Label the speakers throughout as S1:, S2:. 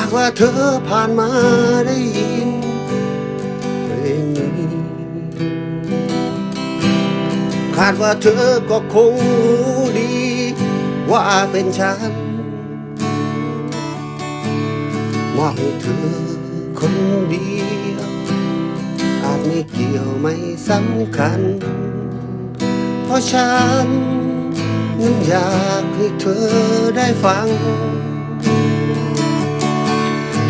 S1: ากว่าเธอผ่านมาได้ยินเพลงนี้คาดว่าเธอก็คงรู้ดี ว่าเป็นฉันมอบให้เธอคนเดียว อาจไม่เกี่ยวไม่สำคัญ เพราะฉันนั้นอยากให้เธอได้ฟัง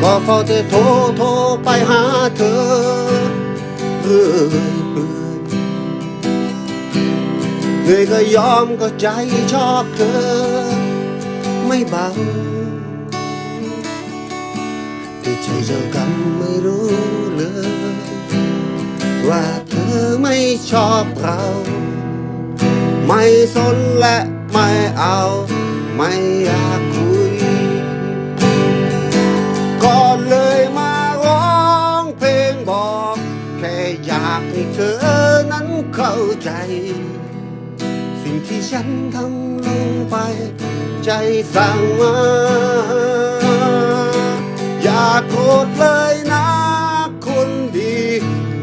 S1: ก็เฝ้าแต่โทรโทรไปหาเธอเรื่อยเปื่อยเหนื่อยก็ยอมก็ใจชอบเธอ ไม่เบาแต่ใจเจ้ากรรมไม่รู้เลย ว่าเธอไม่ชอบเรา ไม่สนและไม่เอา ไม่อยากคุย นั้นเข้าใจ สิ่งที่ฉันทำลงไป ใจสั่งมา อย่าโกรธเลยนะคนดี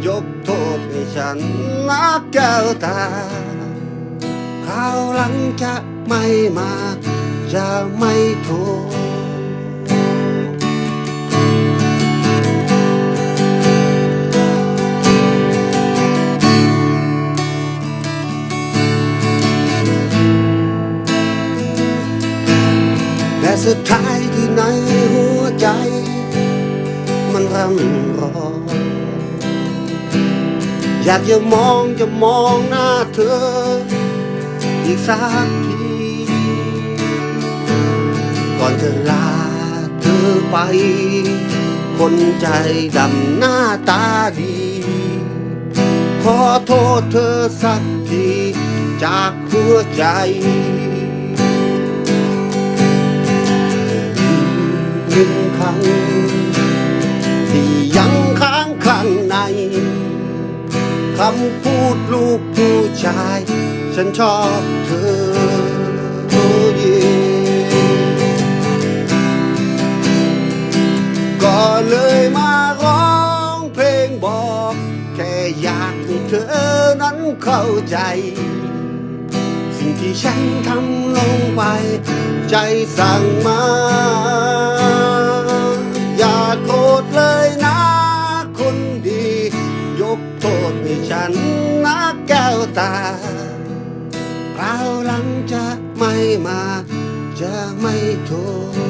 S1: ยกโทษให้ฉันนะแก้วตาคราวหลังจะไม่มา จะไม่โทษ สุดท้ายที่ในหัวใจ มันรำรออยากจะมองจะมองหน้าเธอ อีกสักที ก่อนจะลาเธอไป คนใจดำหน้าตาดี ขอโทษเธอสักที จากหัวใจำพูดลูกผู้ชาย ฉันชอบเธอโอ้เยก็เลยมาร้องเพลงบอก แค่อยากให้เธอนั้นเข้าใจ สิ่งที่ฉันทำลงไป ใจสั่งมา อย่าโกรธเลย ตาคราวหลังจะไม่มา จะไม่โทร